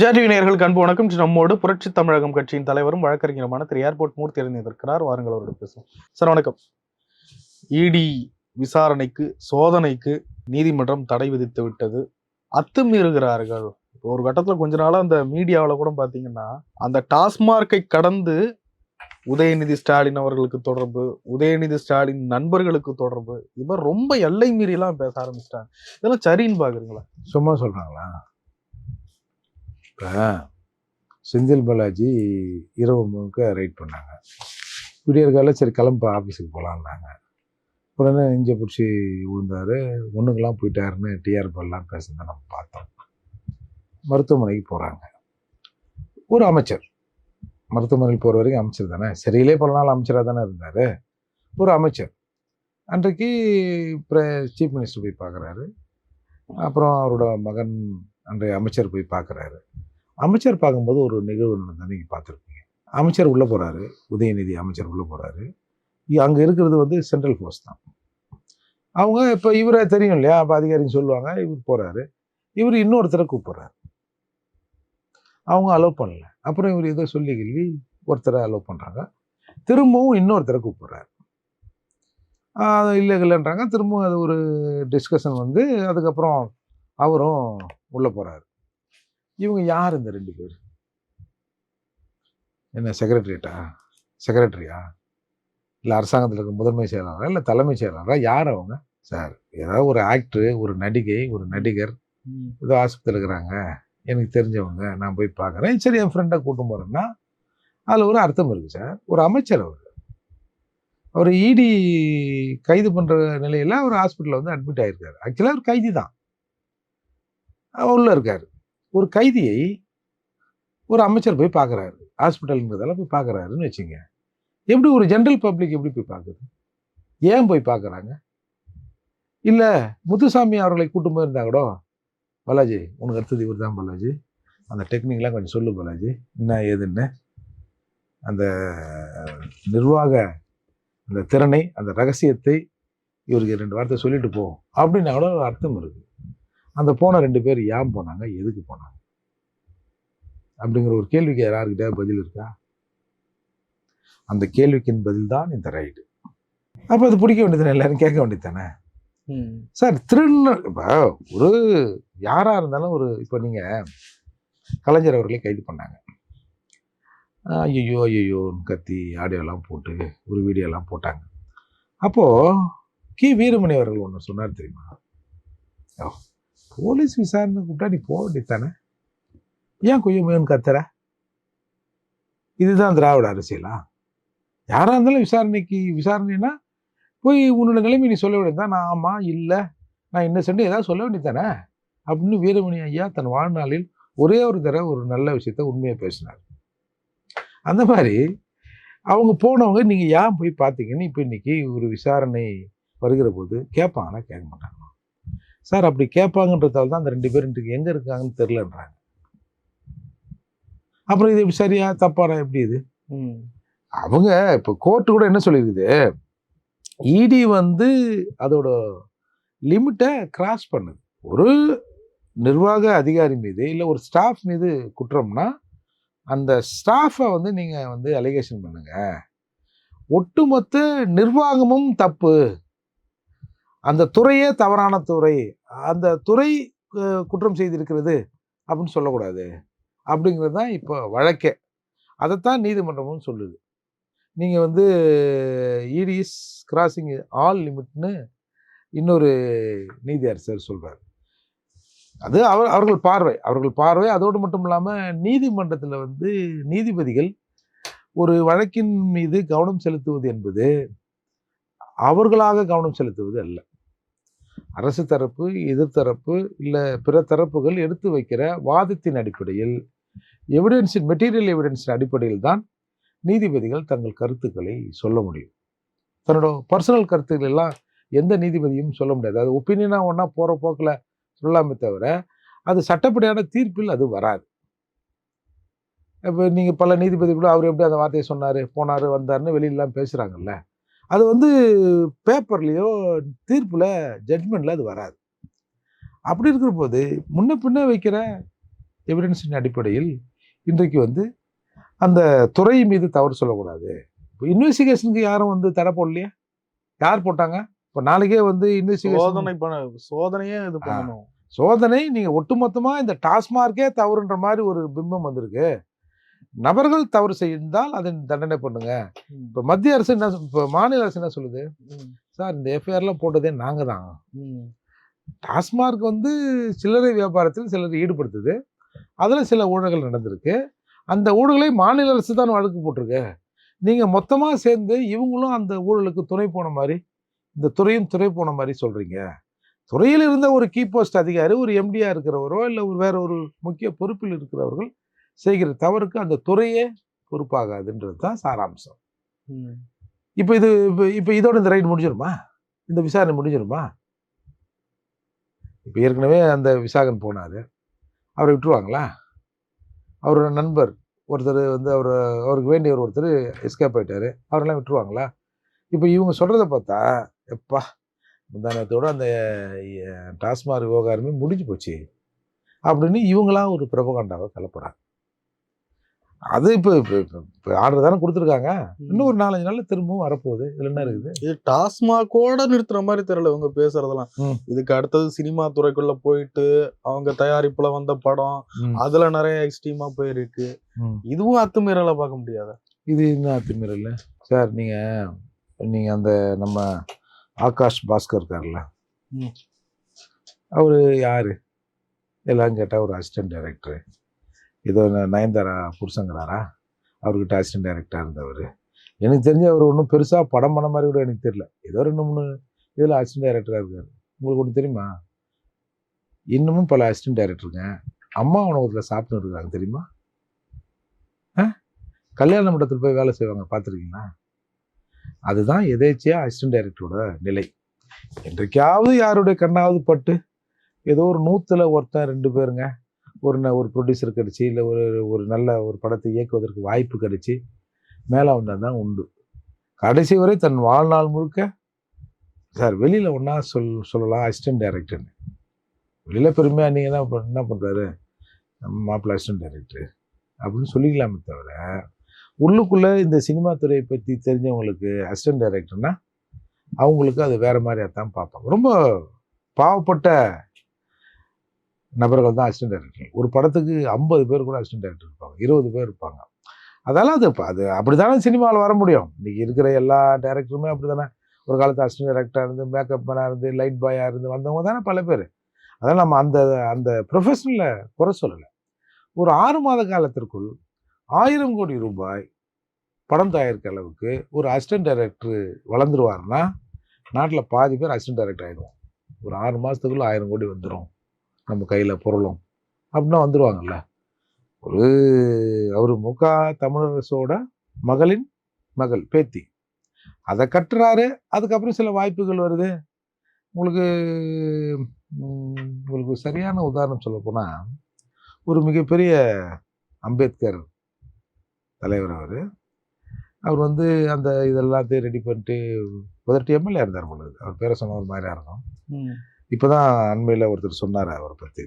ஜாடிவி நேர்கள் கண்பு வணக்கம். நம்மோடு புரட்சி தமிழகம் கட்சியின் தலைவரும் வழக்கறிஞருமான திரு. ஏர்போர்ட் மூர்த்தி இணைந்திருக்கிறார். வாருங்கள் அவர்கள் பேசுவோம். சார் வணக்கம். இடி விசாரணைக்கு சோதனைக்கு நீதிமன்றம் தடை விதித்து விட்டது. அத்துமீறுகிறார்கள். ஒரு கட்டத்தில் கொஞ்ச நாளாக அந்த மீடியாவில் கூட பார்த்தீங்கன்னா அந்த டாஸ்மார்க்கை கடந்து உதயநிதி ஸ்டாலின் அவர்களுக்கு தொடர்பு உதயநிதி ஸ்டாலின் நண்பர்களுக்கு தொடர்பு இது மாதிரி ரொம்ப எல்லை மீறிலாம் பேச ஆரம்பிச்சிட்டாங்க. இதெல்லாம் சரின்னு பாக்குறீங்களா? சும்மா சொல்கிறாங்களா இப்போ செந்தில் பாலாஜி இரவு முழுக்க ரைட் பண்ணாங்க. விடியற்கால சரி கிளம்ப ஆஃபீஸுக்கு போகலான்னாங்க உடனே நெஞ்சை பிடிச்சி விழுந்தார். ஒன்றுக்கெல்லாம் போயிட்டாருன்னு டிஆர் எல்லாம் பேசுனதை நம்ம பார்த்தோம். மருத்துவமனைக்கு போகிறாங்க ஒரு அமைச்சர். மருத்துவமனைக்கு போகிற வரைக்கும் அமைச்சர் தானே? சரியிலே பல நாள் அமைச்சராக தானே இருந்தார். ஒரு அமைச்சர். அன்றைக்கு சீஃப் மினிஸ்டர் போய் பார்க்குறாரு. அப்புறம் அவரோட மகன் அன்றைய அமைச்சர் போய் பார்க்குறாரு. அமைச்சர் பார்க்கும்போது ஒரு நிகழ்வு நடந்ததை நீங்கள் பார்த்துருப்பீங்க. அமைச்சர் உள்ளே போகிறாரு உதயநிதி அமைச்சர் உள்ளே போகிறாரு அங்கே இருக்கிறது வந்து சென்ட்ரல் ஃபோர்ஸ் தான். அவங்க இப்போ இவரை தெரியும் இல்லையா? அப்போ அதிகாரின்னு சொல்லுவாங்க. இவர் போகிறாரு இவர் இன்னொருத்தரை கூப்பிட்றாரு. அவங்க அலோவ் பண்ணல. அப்புறம் இவர் ஏதோ சொல்லி கேள்வி ஒருத்தரை அலோவ் பண்ணுறாங்க திரும்பவும் இன்னொருத்தரை கூப்பிட்றாரு. இல்லை இல்லைன்றாங்க. திரும்பவும் அது ஒரு டிஸ்கஷன் வந்து அதுக்கப்புறம் அவரும் உள்ளே போகிறாரு இவங்க யார் இந்த ரெண்டு பேர்? என்ன செக்ரட்டரியேட்டா செக்ரட்டரியா இல்லை அரசாங்கத்தில் இருக்க முதன்மை செயலாளரா? இல்லை தலைமை செயலாளரா? யார் அவங்க? சார் ஏதாவது ஒரு ஆக்டரு ஒரு நடிகை ஒரு நடிகர் ஏதோ ஆஸ்பத்திரியில் இருக்கிறாங்க. எனக்கு தெரிஞ்சவங்க நான் போய் பார்க்குறேன். சரி என் ஃப்ரெண்டை கூட்டும் போகிறேன்னா அதில் ஒரு அர்த்தம் இருக்குது சார். ஒரு அமைச்சர் அவர். அவர் இடி கைது பண்ணுற நிலையில் அவர் ஹாஸ்பிட்டலில் வந்து அட்மிட் ஆகிருக்காரு ஆக்சுவலாக அவர் கைதி தான் உள்ளே இருக்கார். ஒரு கைதியை ஒரு அமைச்சர் போய் பார்க்குறாரு ஹாஸ்பிட்டலுங்கிறதால போய் பார்க்குறாருன்னு வச்சுங்க. எப்படி ஒரு ஜென்ரல் பப்ளிக் எப்படி போய் பார்க்குது ஏன் போய் பார்க்குறாங்க இல்லை முத்துசாமி அவர்களை கூட்டு போயிருந்தா கூட? பாலாஜி உனக்கு அடுத்தது இவர் தான் பாலாஜி. அந்த டெக்னிக்லாம் கொஞ்சம் சொல்லு பாலாஜி. என்ன ஏதுன்னு? அந்த நிர்வாக அந்த திறனை அந்த ரகசியத்தை இவருக்கு ரெண்டு வார்த்தை சொல்லிட்டு போ. அப்படின்னா கூட ஒரு அர்த்தம் இருக்குது அந்த போன ரெண்டு பேர் ஏன் போனாங்க? எதுக்கு போனாங்க? அப்படிங்கிற ஒரு கேள்விக்கு யாருக்கிட்ட பதில் இருக்கா? அந்த கேள்விக்கின் பதில் தான் இந்த ரைடு அப்போ அது பிடிக்க வேண்டியது எல்லாரும் கேட்க வேண்டியது தானே சார் திருந இப்போ ஒரு யாராக இருந்தாலும் ஒரு இப்போ நீங்கள் கலைஞர் அவர்களை கைது பண்ணாங்க. ஐயோ ஐயோன்னு கத்தி ஆடியோலாம் போட்டு ஒரு வீடியோலாம் போட்டாங்க. அப்போது கி. வீரமணி அவர்கள் ஒன்று சொன்னார் தெரியுமா? ஓ போலீஸ் விசாரணை கூப்பிட்டா நீ போக வேண்டியதானே ஏன் கொய்யமையோன்னு கத்துற? இதுதான் திராவிட அரசியலா? யாராக இருந்தாலும் விசாரணைக்கு விசாரணைனா போய் உன்னோட நிலைமை நீ சொல்ல வேண்டியதுதான். நான் ஆமாம் இல்லை நான் என்ன சென்று ஏதாவது சொல்ல வேண்டியதானே அப்படின்னு வீரமணி ஐயா தன் வாழ்நாளில் ஒரே ஒரு தடவை ஒரு நல்ல விஷயத்த உண்மையாக பேசினார். அந்த மாதிரி அவங்க போனவங்க நீங்கள் ஏன் போய் பார்த்தீங்கன்னு இப்போ இன்றைக்கி ஒரு விசாரணை வருகிற போது கேட்பாங்கன்னா கேட்க மாட்டாங்க. சார் அப்படி கேட்பாங்கன்றதால தான் அந்த ரெண்டு பேரும் இன்றைக்கு எங்கே இருக்காங்கன்னு தெரிலன்றாங்க அப்புறம் இது சரியா தப்பாரா எப்படி இது? அவங்க இப்போ கோர்ட்டு கூட என்ன சொல்லியிருக்குது இடி வந்து அதோட லிமிட்டை கிராஸ் பண்ணுது. ஒரு நிர்வாக அதிகாரி மீது இல்லை ஒரு ஸ்டாஃப் மீது குற்றம்னா அந்த ஸ்டாஃபை வந்து நீங்கள் வந்து அலிகேஷன் பண்ணுங்க. ஒட்டுமொத்த நிர்வாகமும் தப்பு. அந்த துறையே தவறான துறை. அந்த துறை குற்றம் செய்திருக்கிறது அப்படின்னு சொல்லக்கூடாது. அப்படிங்கிறது தான் இப்போ வழக்கே. அதைத்தான் நீதிமன்றமும் சொல்லுது. நீங்கள் வந்து இடிஸ் கிராசிங் ஆல் லிமிட்னு இன்னொரு நீதியரசர் சொல்கிறார் அது அவர் அவர்கள் பார்வை. அவர்கள் பார்வை. அதோடு மட்டும் இல்லாமல் நீதிமன்றத்தில் வந்து நீதிபதிகள் ஒரு வழக்கின் மீது கவனம் செலுத்துவது என்பது அவர்களாக கவனம் செலுத்துவது அல்ல. அரசு தரப்பு எதிர்த்தரப்பு இல்லை பிற தரப்புகள் எடுத்து வைக்கிற வாதத்தின் அடிப்படையில் எவிடன்ஸின் மெட்டீரியல் எவிடன்ஸின் அடிப்படையில் தான் நீதிபதிகள் தங்கள் கருத்துக்களை சொல்ல முடியும். தன்னோட பர்சனல் கருத்துக்கள் எல்லாம் எந்த நீதிபதியும் சொல்ல முடியாது. அது ஒப்பீனியனாக ஒன்றா போகிற போக்கில் சொல்லாமே தவிர அது சட்டப்படியான தீர்ப்பில் அது வராது. இப்போ நீங்கள் பல நீதிபதிகளும் அவர் எப்படி அந்த வார்த்தையை சொன்னார் போனார் வந்தார்னு வெளியிலலாம் பேசுகிறாங்கல்ல அது வந்து பேப்பர்லேயோ தீர்ப்பில் ஜட்மெண்ட்டில் அது வராது. அப்படி இருக்கிற போது முன்ன பின்ன வைக்கிற எவிடன்ஸின் அடிப்படையில் இன்றைக்கு வந்து அந்த துறை மீது தவறு சொல்லக்கூடாது. இப்போ இன்வெஸ்டிகேஷனுக்கு யாரும் வந்து தடை போடலையே? யார் போட்டாங்க? இப்போ நாளைக்கே வந்து இன்வெஸ்டிகேஷன் சோதனை பண்ண சோதனையே இது பண்ணணும். சோதனை நீங்க ஒட்டுமொத்தமா இந்த டாஸ்மார்க்கே தவறுன்ற மாதிரி ஒரு பிம்பம் வந்திருக்கு. நபர்கள் தவறு செய்தால் அதை தண்டனை பண்ணுங்க. இப்ப மத்திய அரசு என்ன இப்ப மாநில அரசு என்ன சொல்லுது? சார் இந்த எஃப்ஐஆர்லாம் போட்டதே நாங்க தான். டாஸ்மார்க் வந்து சில்லறை வியாபாரத்தில் சிலர் ஈடுபடுத்துது. அதுல சில ஊழல்கள் நடந்திருக்கு. அந்த ஊழலை மாநில அரசு தான் வழக்கு போட்டிருக்கு. நீங்க மொத்தமா சேர்ந்து இவங்களும் அந்த ஊழலுக்கு துணை போன மாதிரி இந்த துறையும் துறை போன மாதிரி சொல்றீங்க. துறையில் இருந்த ஒரு கீ போஸ்ட் அதிகாரி ஒரு எம்டியா இருக்கிறவரோ இல்லை ஒரு வேற ஒரு முக்கிய பொறுப்பில் இருக்கிறவர்கள் செய்கிற தவறுக்கு அந்த துறையே பொறுப்பாகாதுன்றது தான் சாராம்சம். இப்போ இது இப்போ இப்போ இதோட இந்த ரைடு முடிஞ்சிருமா? இந்த விசாரணை முடிஞ்சிருமா? இப்போ ஏற்கனவே அந்த விசாகன் போனார். அவரை விட்டுருவாங்களா? அவரோட நண்பர் ஒருத்தர் வந்து அவர் அவருக்கு வேண்டியவர் ஒருத்தர் எஸ்கேப் ஆயிட்டாரு. அவரெல்லாம் விட்டுருவாங்களா? இப்போ இவங்க சொல்கிறத பார்த்தா எப்பா முந்தானத்தோட அந்த டாஸ்மாக் விவகாரமே முடிஞ்சு போச்சு. அப்படின்னு இவங்களா ஒரு பிரபகாண்டாவை கிளப்புறாங்க அது இப்போ இப்போ ஆர்டர் தானே கொடுத்துருக்காங்க. இன்னும் ஒரு நாலஞ்சு நாள்ல திரும்பவும் வரப்போகுது. இதுல என்ன இருக்குது? இது டாஸ்மாகோட நிறுத்துற மாதிரி தெரியல இவங்க பேசுறதெல்லாம். இதுக்கு அடுத்தது சினிமா துறைக்குள்ள போயிட்டு அவங்க தயாரிப்புல வந்த படம் அதுல நிறைய எக்ஸ்ட்ரீமா போயிருக்கு. இதுவும் அத்துமீறல பார்க்க முடியாத? இது என்ன அத்துமீறல். சார் நீங்க நீங்க அந்த நம்ம ஆகாஷ் பாஸ்கர் இருக்கார்ல. அவரு யாரு? எல்லாம் கேட்டா ஒரு அசிஸ்டன்ட் டைரக்டர் ஏதோ நயன்தாரா புருஷங்கிறாரா? அவர்கிட்ட அசிஸ்டன்ட் டைரக்டரா இருந்தவர். எனக்கு தெரிஞ்சு அவர் ஒன்றும் பெருசாக படம் பண்ண மாதிரி கூட எனக்கு தெரியல. ஏதோ ரெண்டு மூணு இதில் அசிஸ்டன்ட் டைரக்டராக இருக்கார். உங்களுக்கு ஒன்று தெரியுமா? இன்னமும் பல அசிஸ்டன்ட் டைரக்டருங்க அம்மா உணவகத்தில் சாப்பிட்டு இருக்காங்க தெரியுமா? ஆ? கல்யாண மண்டத்தில் போய் வேலை செய்வாங்க. பார்த்துருக்கீங்களா? அதுதான் எதேச்சியாக அசிஸ்டன்ட் டைரக்டரோட நிலை. என்றைக்காவது யாருடைய கண்ணாவது பட்டு ஏதோ ஒரு நூற்றில் ஒருத்தன் ரெண்டு பேருங்க. ஒரு ந- ஒரு ப்ரொடியூசர் கிடைச்சி இல்லை ஒரு ஒரு நல்ல ஒரு படத்தை இயக்குவதற்கு வாய்ப்பு கிடைச்சி மேலே வந்தால் தான் உண்டு. கடைசி வரை தன் வாழ்நாள் முழுக்க சார் வெளியில் ஒன்றா சொல் சொல்லலாம் அசிஸ்டன்ட் டைரக்டர்னு வெளியில் பெருமையாக நீங்கள் என்ன பண்- என்ன பண்ணுறாரு மாப்பிள்ள அசிஸ்டன்ட் டைரக்டர் அப்படின்னு சொல்லிக்கலாமே தவிர உள்ளுக்குள்ளே இந்த சினிமா துறையை பற்றி தெரிஞ்சவங்களுக்கு அசிஸ்டன்ட் டைரக்டர்னால் அவங்களுக்கு அது வேறு மாதிரியாக தான் பார்ப்பாங்க. ரொம்ப பாவப்பட்ட நபர்கள் தான் அசிஸ்டன்ட் டைரக்டர் ஒரு படத்துக்கு ஐம்பது பேர் கூட அசிஸ்டன்ட் டைரக்டர் இருப்பாங்க. இருபது பேர் இருப்பாங்க. அதெல்லாம் அது அது அப்படி தானே சினிமாவில் வர முடியும்? இன்றைக்கி இருக்கிற எல்லா டேரெக்ட்ருமே அப்படி தானே ஒரு காலத்து அசிஸ்டன்ட் டேரக்டராக இருந்து மேக்கப் மேனாக இருந்து லைட் பாயாக இருந்து வந்தவங்க தானே பல பேர். அதனால் நம்ம அந்த அந்த ப்ரொஃபஷனில் குறை சொல்லலை. ஒரு ஆறு மாத காலத்திற்குள் ஆயிரம் கோடி ரூபாய் படம் தயாரிக்கிற அளவுக்கு ஒரு அசிஸ்டன்ட் டைரக்டர் வளர்ந்துருவாருன்னா நாட்டில் பாதி பேர் அசிஸ்டன்ட் டைரக்டர் ஆயிடுவோம். ஒரு ஆறு மாதத்துக்குள்ளே ஆயிரம் கோடி வந்துடும் நம்ம கையில் பொருளும். அப்படின்னா வந்துடுவாங்கல்ல ஒரு அவர் முகா தமிழரசோட மகளின் மகள் பேத்தி. அதை கட்டுறாரு அதுக்கப்புறம் சில வாய்ப்புகள் வருது. உங்களுக்கு உங்களுக்கு சரியான உதாரணம் சொல்லப்போனால் ஒரு மிகப்பெரிய அம்பேத்கர் தலைவர் அவர். அவர் வந்து அந்த இதெல்லாத்தையும் ரெடி பண்ணிட்டு முதட்டு எம்எல்ஏ இருந்தார் பொழுது அவர் பேரை சொன்ன ஒரு மாதிரியாக இருக்கும். இப்போ தான் அண்மையில் ஒருத்தர் சொன்னார் அவரை பற்றி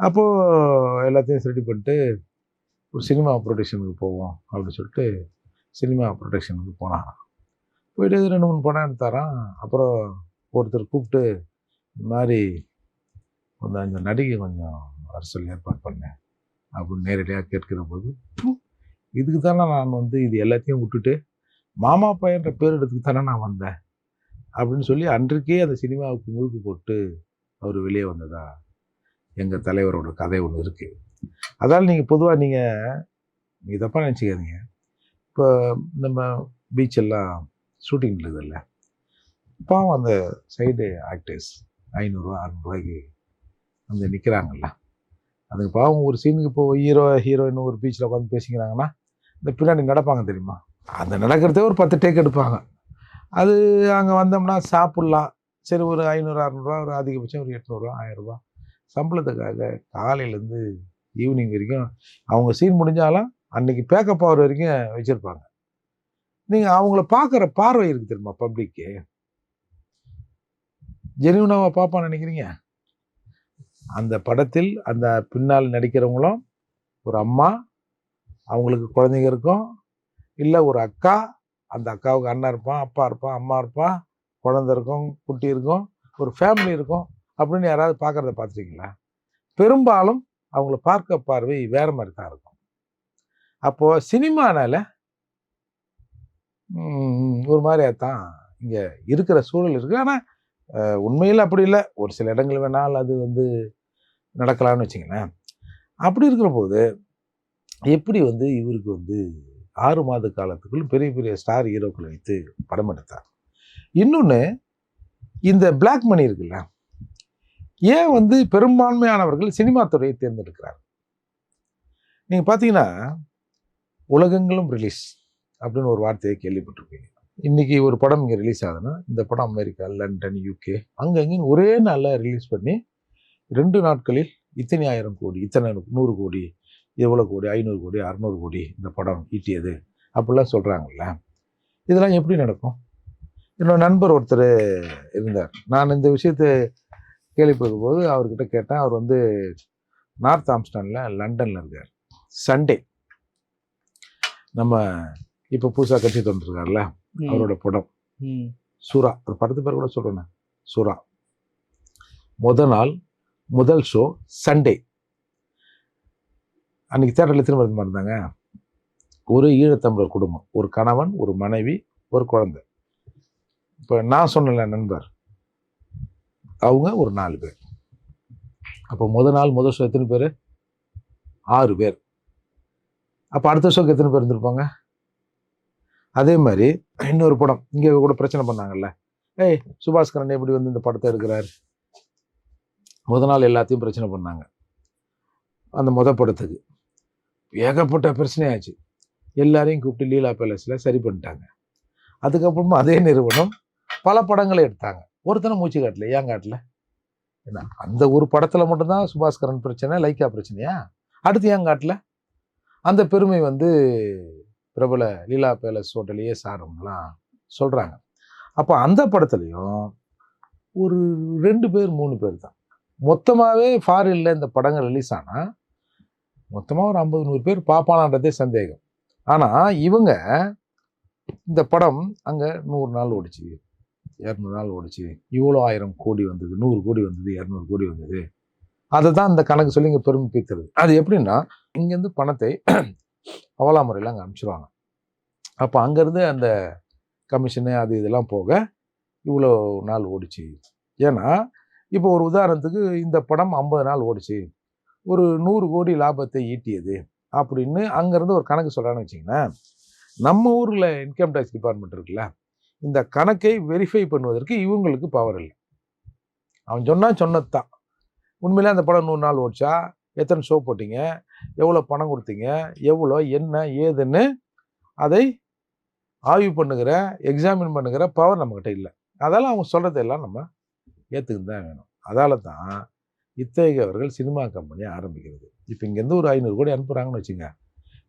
அப்போது எல்லாத்தையும் ரெடி பண்ணிட்டு ஒரு சினிமா ப்ரொடக்ஷனுக்கு போவோம் அப்படின்னு சொல்லிட்டு சினிமா ப்ரொடக்ஷனுக்கு போனான் போயிட்டு ரெண்டு மூணு படம் எடுத்தாரான் அப்புறம் ஒருத்தர் கூப்பிட்டு இந்த மாதிரி கொஞ்சம் இந்த நடிகை கொஞ்சம் வர சொல்லி ஏற்பாடு பண்ணேன் அப்படின்னு நேரடியாக கேட்கிற போது இதுக்கு தானே நான் வந்து இது எல்லாத்தையும் விட்டுட்டு மாமா பையன்ற பேர் எடுத்துக்கு தானே நான் வந்தேன். அப்படின்னு சொல்லி அன்றைக்கே அந்த சினிமாவுக்கு முழுக்கு போட்டு அவர் வெளியே வந்ததா எங்கள் தலைவரோட கதை ஒன்று இருக்குது அதால் நீங்கள் பொதுவாக நீங்கள் நீங்கள் தப்பாக நினச்சிக்காதீங்க. இப்போ நம்ம பீச்செல்லாம் ஷூட்டிங் இருக்குதுல்ல. பாவம் அந்த சைடு ஆக்டர்ஸ் ஐநூறுரூவா அறநூறுவாய்க்கு வந்து நிற்கிறாங்கல்ல அதுக்கு பாவம் ஒரு சீனுக்கு இப்போ ஹீரோ ஹீரோயின் ஒரு பீச்சில் உட்காந்து பேசிக்கிறாங்கன்னா இந்த பின்னாடி நடப்பாங்க தெரியுமா? அந்த நடக்கிறதே ஒரு பத்து டேக் எடுப்பாங்க. அது அங்கே வந்தோம்னா சாப்பிட்லாம். சரி ஒரு ஐநூறு அறநூறுவா ஒரு அதிகபட்சம் ஒரு எட்நூறுவா ஆயிரரூபா. சம்பளத்துக்காக காலையிலேருந்து ஈவினிங் வரைக்கும் அவங்க சீன் முடிஞ்சாலும் அன்னைக்கு பேக்கப் ஆகிற வரைக்கும் வச்சுருப்பாங்க. நீங்கள் அவங்கள பார்க்குற பார்வை இருக்கு தெரியுமா பப்ளிக்கு ஜெனியூனாவா பார்ப்பான்னு நினைக்கிறீங்க? அந்த படத்தில் அந்த பின்னால் நடிக்கிறவங்களும் ஒரு அம்மா அவங்களுக்கு குழந்தைங்க இருக்கும் இல்லை ஒரு அக்கா அந்த அக்காவுக்கு அண்ணன் இருப்பான் அப்பா இருப்பான் அம்மா இருப்பான் குழந்தை இருக்கும் குட்டி இருக்கும் ஒரு ஃபேமிலி இருக்கும் அப்படின்னு யாராவது பார்க்குறத பார்த்துருக்கீங்களா? பெரும்பாலும் அவங்கள பார்க்க பார்வை வேறு மாதிரி தான் இருக்கும். அப்போது சினிமானால் ஒரு மாதிரியாக தான் இங்கே இருக்கிற சூழல் இருக்குது ஆனால் உண்மையில் அப்படி இல்லை. ஒரு சில இடங்கள் வேணால் அது வந்து நடக்கலாம்னு வச்சிங்களேன் அப்படி இருக்கிற போது எப்படி வந்து இவருக்கு வந்து ஆறு மாத காலத்துக்குள் பெரிய பெரிய ஸ்டார் ஹீரோக்களை வைத்து படம் எடுத்தார். இன்னொன்று இந்த பிளாக் மணி இருக்குல்ல ஏன் வந்து பெரும்பான்மையானவர்கள் சினிமா துறையை தேர்ந்தெடுக்கிறார்? நீங்கள் பார்த்தீங்கன்னா உலகங்களும் ரிலீஸ் அப்படின்னு ஒரு வார்த்தையை கேள்விப்பட்டிருப்பீங்க. இன்னைக்கு ஒரு படம் இங்கே ரிலீஸ் ஆகுதுன்னா இந்த படம் அமெரிக்கா லண்டன் யூகே அங்கே ஒரே நாளில் ரிலீஸ் பண்ணி ரெண்டு நாட்களில் இத்தனை ஆயிரம் கோடி இத்தனை நூறு கோடி எவ்வளோ கோடி? ஐநூறு கோடி அறநூறு கோடி இந்த படம் ஈட்டியது? அப்படிலாம் சொல்கிறாங்கல்ல இதெல்லாம் எப்படி நடக்கும்? என்னோட நண்பர் ஒருத்தர் இருந்தார். நான் இந்த விஷயத்தை கேள்விப்படும் போது அவர்கிட்ட கேட்டேன். அவர் வந்து நார்த் ஆம்ஸ்டானில் லண்டனில் இருக்கார். சண்டே. நம்ம இப்போ புதுசாக கட்சி தோன்றிருக்கார்ல அவரோட படம். சுறா. அந்த படத்து பேர் கூட சொல்கிறேன் சுறா. முத நாள் முதல் ஷோ சண்டே. அன்றைக்கி தேட்டரில் திரும்ப மாதிரி இருந்தாங்க? ஒரு ஈழத்தமிழர் குடும்பம். ஒரு கணவன் ஒரு மனைவி ஒரு குழந்தை. இப்போ நான் சொன்னல நண்பர். அவங்க ஒரு நாலு பேர். அப்போ முதல் நாள் முதல் ஷோ எத்தனை பேர்? ஆறு பேர். அப்போ அடுத்த வருஷம் எத்தனை பேர் இருந்திருப்பாங்க? அதே மாதிரி இன்னொரு படம். இங்கே கூட பிரச்சனை பண்ணாங்கல்ல. ஏய் சுபாஸ்கரன் எப்படி வந்து இந்த படத்தை எடுக்கிறார்? முத நாள் எல்லாத்தையும் பிரச்சனை பண்ணாங்க. அந்த முத படத்துக்கு. ஏகப்பட்ட பிரச்சனையாச்சு. எல்லாரையும் கூப்பிட்டு லீலா பேலஸில் சரி பண்ணிட்டாங்க. அதுக்கப்புறமா அதே நிறுவனம் பல படங்களை எடுத்தாங்க. ஒருத்தனை மூச்சு காட்டல. ஏன் காட்டல? ஏன்னா அந்த ஒரு படத்தில் மட்டும்தான் சுபாஸ்கரன் பிரச்சனை லைக்கா பிரச்சனையா? அடுத்து ஏன் காட்டல? அந்த பெருமை வந்து பிரபல லீலா பேலஸ் ஹோட்டலையே சாருங்களாம் சொல்கிறாங்க அப்போ அந்த படத்துலையும் ஒரு ரெண்டு பேர் மூணு பேர் தான். மொத்தமாகவே ஃபாரினில் இந்த படங்கள் ரிலீஸ் ஆனால் மொத்தமாக ஒரு ஐம்பது நூறு பேர் பார்ப்பானான்றதே சந்தேகம். ஆனால் இவங்க இந்த படம் அங்கே நூறு நாள் ஓடிச்சு. இரநூறு நாள் ஓடிச்சு. இவ்வளோ ஆயிரம் கோடி வந்தது நூறு கோடி வந்தது இரநூறு கோடி வந்தது. அதை தான் அந்த கணக்கு சொல்லி இங்கே பெருமை அது எப்படின்னா இங்கேருந்து பணத்தை அவலா முறையில் அங்கே அனுப்பிச்சிருவாங்க அப்போ அங்கேருந்து அந்த கமிஷனு அது இதெல்லாம் போக இவ்வளோ நாள் ஓடிச்சு. ஏன்னா இப்போ ஒரு உதாரணத்துக்கு இந்த படம் ஐம்பது நாள் ஓடிச்சு. ஒரு நூறு கோடி லாபத்தை ஈட்டியது அப்படின்னு அங்கேருந்து ஒரு கணக்கு சொல்கிறான்னு வச்சிங்களேன் நம்ம ஊரில் இன்கம் டேக்ஸ் டிபார்ட்மெண்ட் இருக்குல்ல இந்த கணக்கை வெரிஃபை பண்ணுவதற்கு இவங்களுக்கு பவர் இல்லை. அவன் சொன்னால் சொன்னது தான் உண்மையிலே அந்த படம் நூறு நாள் ஓடிச்சா? எத்தனை ஷோ போட்டீங்க? எவ்வளோ பணம் கொடுத்தீங்க? எவ்வளோ என்ன ஏதுன்னு அதை ஆய்வு பண்ணுகிற எக்ஸாமின் பண்ணுகிற பவர் நம்மக்கிட்ட இல்லை. அதால் அவங்க சொல்கிறதெல்லாம் நம்ம ஏற்றுக்கிட்டு தான் வேணும். அதால் தான் இத்தகையவர்கள் சினிமா கம்பெனியை ஆரம்பிக்கிறது. இப்போ இங்கேருந்து ஒரு ஐநூறு கோடி அனுப்புகிறாங்கன்னு வச்சுங்க.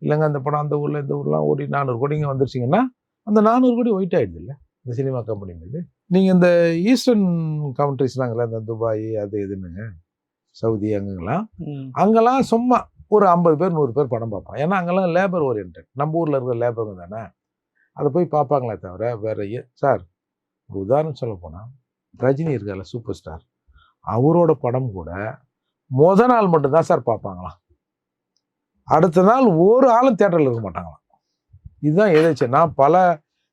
இல்லைங்க அந்த படம் அந்த ஊரில் இந்த ஊர்லாம் ஓடி நானூறு கோடி இங்கே வந்துருச்சிங்கன்னா அந்த நானூறு கோடி ஒயிட் ஆகிடுது இல்லை? இந்த சினிமா கம்பெனி மீது. நீங்கள் இந்த ஈஸ்டர்ன் கண்ட்ரிஸ்லாங்கல்ல இந்த துபாய் அது இதுன்னுங்க. சவுதி அங்கெல்லாம் ம். அங்கெல்லாம் சும்மா ஒரு ஐம்பது பேர் நூறு பேர் படம் பார்ப்பான் ஏன்னா அங்கெல்லாம் லேபர் ஓரியன்ட் நம்ம ஊரில் இருக்கிற லேபருங்க தானே. அதை போய் பார்ப்பாங்களே தவிர வேற சார் ஒரு உதாரணம் சொல்ல போனால் ரஜினி இருக்கார்ல சூப்பர் ஸ்டார் அவரோட படம் கூட முத நாள் மட்டும்தான் சார் பார்ப்பாங்களாம். அடுத்த நாள் ஒரு ஆளும் தேட்டரில் இருக்க மாட்டாங்களாம். இதுதான் எதாச்சு நான் பல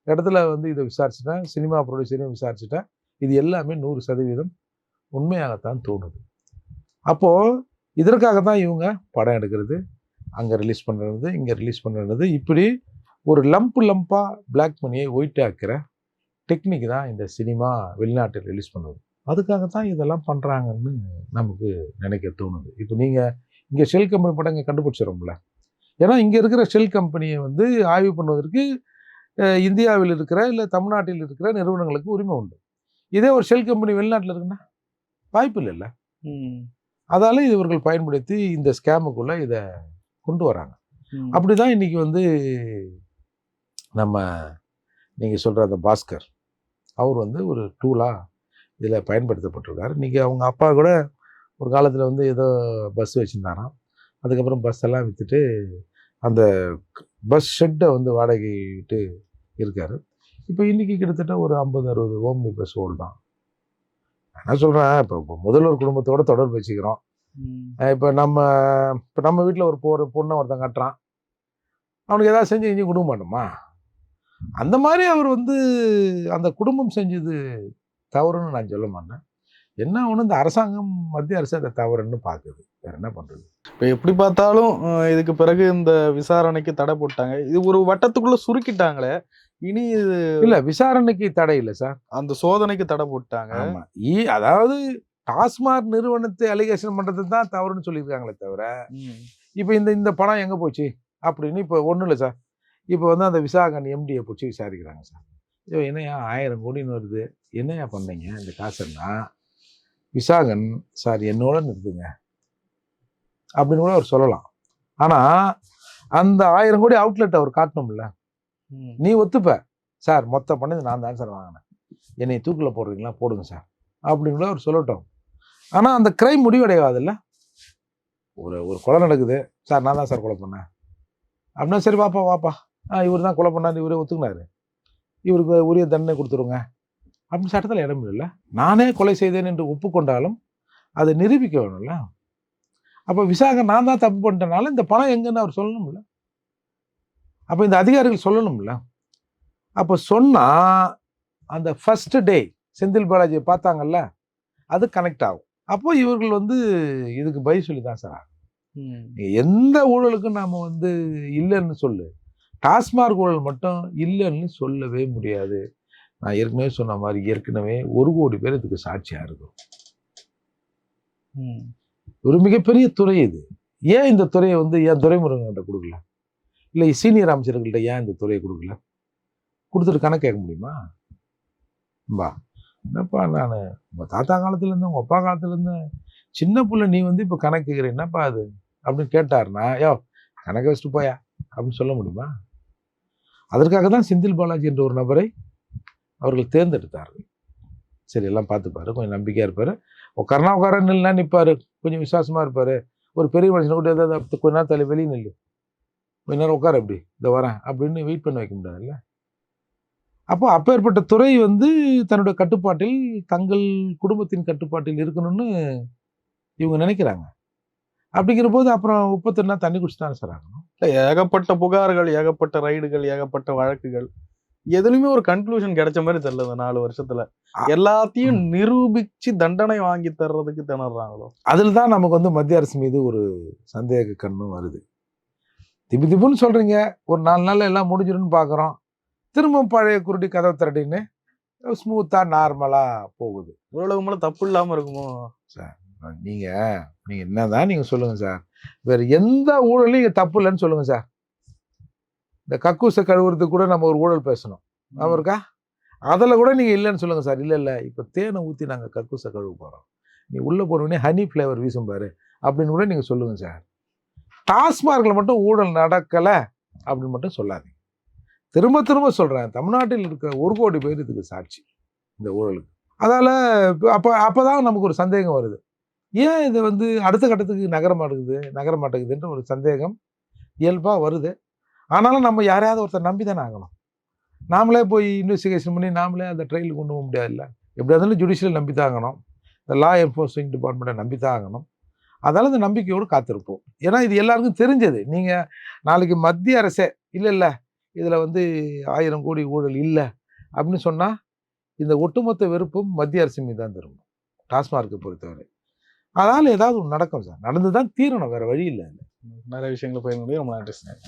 இடத்துல வந்து இதை விசாரிச்சுட்டேன் சினிமா ப்ரொடியூசரையும் விசாரிச்சுட்டேன். இது எல்லாமே நூறு சதவீதம் உண்மையாகத்தான் தோணுது. அப்போது இதற்காக தான் இவங்க படம் எடுக்கிறது அங்கே ரிலீஸ் பண்ணுறது இங்கே ரிலீஸ் பண்ணுறது இப்படி ஒரு லம்ப் லம்பாக பிளாக் மணியை ஒயிட் ஆக்கிற டெக்னிக் தான் இந்த சினிமா வெளிநாட்டில் ரிலீஸ் பண்ணுவது அதுக்காக தான் இதெல்லாம் பண்ணுறாங்கன்னு நமக்கு நினைக்க தோணுது. இப்போ நீங்கள் இங்கே ஷெல் கம்பெனி படம் இங்கே கண்டுபிடிச்சிடும்ல ஏன்னா இங்கே இருக்கிற ஷெல் கம்பெனியை வந்து ஆய்வு பண்ணுவதற்கு இந்தியாவில் இருக்கிற இல்லை தமிழ்நாட்டில் இருக்கிற நிறுவனங்களுக்கு உரிமை உண்டு. இதே ஒரு ஷெல் கம்பெனி வெளிநாட்டில் இருக்குன்னா வாய்ப்பு இல்லைல்ல. அதால இவர்கள் பயன்படுத்தி இந்த ஸ்கேமுக்குள்ள இதை கொண்டு வராங்க. ம். அப்படிதான் இன்னைக்கு வந்து நம்ம நீங்க சொல்ற அந்த பாஸ்கர் அவர் வந்து ஒரு டூலா இதில் பயன்படுத்தப்பட்டிருக்காரு. இன்னைக்கு அவங்க அப்பா கூட ஒரு காலத்தில் வந்து ஏதோ பஸ் வச்சுருந்தாராம். அதுக்கப்புறம் பஸ் எல்லாம் விற்றுட்டு அந்த பஸ் ஷெட்டை வந்து வாடகைட்டு இருக்காரு. இப்போ இன்னைக்கு கிட்டத்தட்ட ஒரு ஐம்பது அறுபது ஓம்னி பஸ் ஓல்டான் நான் என்ன சொல்கிறேன் இப்போ முதல்வர் குடும்பத்தோட தொடர்பு வச்சுக்கிறோம். இப்போ நம்ம இப்போ நம்ம வீட்டில் ஒரு பொ- ஒரு பொண்ணை ஒருத்தன் கட்டுறான். அவனுக்கு ஏதாவது செஞ்சு செஞ்சு கொடுக்க மாட்டோமா? அந்த மாதிரி அவர் வந்து அந்த குடும்பம் செஞ்சது தவறுன்னு நான் சொல்ல மாட்டேன். என்ன ஒன்று இந்த அரசாங்கம் மத்திய அரசு அதை தவறுன்னு பார்க்குது. வேற என்ன பண்ணுறது இப்போ எப்படி பார்த்தாலும் இதுக்கு பிறகு இந்த விசாரணைக்கு தடை போட்டாங்க. இது ஒரு வட்டத்துக்குள்ள சுருக்கிட்டாங்களே இனி இது இல்லை விசாரணைக்கு தடை இல்லை சார். அந்த சோதனைக்கு தடை போட்டாங்க. ஈ அதாவது டாஸ்மாக் நிறுவனத்தை அலிகேஷன் பண்ணுறது தான் தவறுன்னு சொல்லியிருக்காங்களே தவிர. இப்போ இந்த இந்த பணம் எங்கே போச்சு? அப்படின்னு இப்போ ஒன்றும் இல்லை சார். இப்போ வந்து அந்த விசாகன் எம்டியை பிடிச்சி விசாரிக்கிறாங்க சார். ஐயோ! என்னையா ஆயிரம் கோடின்னு வருது. என்னையா பண்ணீங்க இந்த காசுன்னா விசாகன் சார் என்னோட நிறுத்துங்க. அப்படின்னு கூட அவர் சொல்லலாம். ஆனால் அந்த ஆயிரம் கோடி அவுட்லெட் அவர் காட்டணும்ல. நீ ஒத்துப்ப. சார் மொத்த பண்ணது நான் தான் சார் வாங்கினேன். என்னை தூக்கில் போடுறீங்களா? போடுங்க சார். அப்படின்னு கூட அவர் சொல்லட்டும். ஆனால் அந்த கிரைம் முடிவடையாதுல்ல? ஒரு ஒரு கொலை நடக்குது. சார் நான் தான் சார் கொலை பண்ணேன். அப்படின்னா சரி வாப்பா வாப்பா. ஆ இவர் தான் கொலை பண்ணாரு. இவரே ஒத்துக்கினாரு. இவருக்கு உரிய தண்டனை கொடுத்துருங்க. அப்படின்னு சட்டத்தில் இடம் இல்லை நானே கொலை செய்தேன் என்று ஒப்புக்கொண்டாலும் அதை நிரூபிக்க வேணும்ல. அப்போ விசாக நான் தான் தப்பு பண்ணிட்டனால இந்த பணம் எங்கன்னு அவர் சொல்லணும்ல. அப்போ இந்த அதிகாரிகள் சொல்லணும்ல. அப்போ சொன்னா அந்த ஃபர்ஸ்ட் டே செந்தில் பாலாஜியை பார்த்தாங்கல்ல அது கனெக்ட் ஆகும். அப்போ இவர்கள் வந்து இதுக்கு பதில் சொல்லி தான் சார். எந்த ஊழலுக்கும் நாம வந்து இல்லைன்னு சொல்லு. டாஸ்மாக் ஊழல் மட்டும் இல்லைன்னு சொல்லவே முடியாது. நான் ஏற்கனவே சொன்ன மாதிரி ஏற்கனவே ஒரு கோடி பேர் இதுக்கு சாட்சியா இருக்கும் ம். ஒரு மிகப்பெரிய துறை இது. ஏன் இந்த துறையை வந்து ஏன் துரைமுருகன்கிட்ட கொடுக்கல? இல்லை சீனியர் அமைச்சர்கள்ட்ட ஏன் இந்த துறையை கொடுக்கல? கொடுத்துட்டு கணக்கு கேட்க முடியுமா? பா என்னப்பா நான் உங்கள் தாத்தா காலத்துலேருந்து உங்கள் அப்பா காலத்துலேருந்து சின்ன புள்ள நீ வந்து இப்போ கணக்கு கேட்குற என்னப்பா அது? அப்படின்னு கேட்டாருன்னா யோ கணக்கு வச்சுட்டு போயா? அப்படின்னு சொல்ல முடியுமா? அதற்காக தான் செந்தில் பாலாஜி என்ற ஒரு நபரை அவர்கள் தேர்ந்தெடுத்தார்கள். சரி எல்லாம் பார்த்துப்பாரு கொஞ்சம் நம்பிக்கையாக இருப்பார். உட்காரனா உட்கார நில்லுனா நிற்பார் கொஞ்சம் விசுவாசமாக இருப்பார். ஒரு பெரிய மனுஷனை கூட ஏதாவது கொஞ்ச நேரம் தலை வெளியே நில்லு. கொஞ்ச நேரம் உட்கார அப்படி இந்த வரேன் அப்படின்னு வெயிட் பண்ண வைக்க முடியாதுல்ல? அப்போ அப்பேற்பட்ட துறை வந்து தன்னுடைய கட்டுப்பாட்டில் தங்கள் குடும்பத்தின் கட்டுப்பாட்டில் இருக்கணும்னு இவங்க நினைக்கிறாங்க. அப்படிங்கிற போது அப்புறம் உப்பத்தன்னா தண்ணி குடிச்சுட்டாங்க சார் ஆகணும்? ஏகப்பட்ட புகார்கள் ஏகப்பட்ட ரைடுகள் ஏகப்பட்ட வழக்குகள். எதுலயுமே ஒரு கன்க்ளூஷன் கிடைச்ச மாதிரி தெரியல இந்த நாலு வருஷத்துல. எல்லாத்தையும் நிரூபிச்சு தண்டனை வாங்கி தர்றதுக்கு திணறாங்களோ? அதில் தான் நமக்கு வந்து மத்திய அரசு மீது ஒரு சந்தேக கண்ணும் வருது. திபு திபுன்னு சொல்றீங்க. ஒரு நாலு நாள்ல எல்லாம் முடிஞ்சிடும்னு பார்க்குறோம் திரும்ப பழைய குருடி கதவை திரட்டின்னு ஸ்மூத்தாக நார்மலாக போகுது. இவ்வளவு மேல தப்பு இல்லாம இருக்குமோ? நீங்க நீங்க என்னதான் நீங்க சொல்லுங்க சார். வேற எந்த ஊழலையும் இங்க தப்பு இல்லைன்னு சொல்லுங்க சார். இந்த கக்கூசை கழுவுறதுக்கு கூட நம்ம ஒரு ஊழல் பேசணும். ஞாபகம் இருக்கா? அதில் கூட நீங்கள் இல்லைன்னு சொல்லுங்கள் சார். இல்லை இல்லை. இப்போ தேனை ஊற்றி நாங்கள் கக்கூசை கழுவ போகிறோம் நீ உள்ளே போனோடனே ஹனி ஃப்ளேவர் வீசும் பாரு அப்படின்னு கூட நீங்கள் சொல்லுங்கள் சார். டாஸ்மார்க்கில் மட்டும் ஊழல் நடக்கலை அப்படின்னு மட்டும் சொல்லாதீங்க. திரும்ப திரும்ப சொல்கிறேன் தமிழ்நாட்டில் இருக்கிற ஒரு கோடி பேர் இதுக்கு சாட்சி. இந்த ஊழலுக்கு. அதால் அப்போ அப்போ தான் நமக்கு ஒரு சந்தேகம் வருது. ஏன் இது வந்து அடுத்த கட்டத்துக்கு நகர மாட்டேங்குது நகர மாட்டேங்குதுன்ற ஒரு சந்தேகம் இயல்பாக வருது. ஆனாலும் நம்ம யாரையாவது ஒருத்தர் நம்பி தானே ஆகணும். நாமளே போய் இன்வெஸ்டிகேஷன் பண்ணி நாமளே அந்த ட்ரையல் கொண்டு போக முடியாதுல்ல. எப்படியா இருந்தாலும் ஜுடிஷியல் நம்பி தான் ஆகணும். இந்த லா என்ஃபோர்ஸிங் டிபார்ட்மெண்ட்டை நம்பி தான் ஆகணும். அதனால் இந்த நம்பிக்கையோடு காத்திருப்போம். ஏன்னா இது எல்லாருக்கும் தெரிஞ்சது. நீங்கள் நாளைக்கு மத்திய அரசே இல்லை இல்லை இதில் வந்து ஆயிரம் கோடி ஊழல் இல்லை. அப்படின்னு சொன்னால் இந்த ஒட்டுமொத்த வெறுப்பும் மத்திய அரசு மீது தான் திரும்பும். டாஸ்மார்க்கை பொறுத்தவரை. அதனால் ஏதாவது ஒன்று நடக்கும் சார். நடந்து தான் தீரணும் வேறு வழி இல்லை. நிறைய விஷயங்களை போயிருந்தோம் ரொம்ப நன்றி சார்.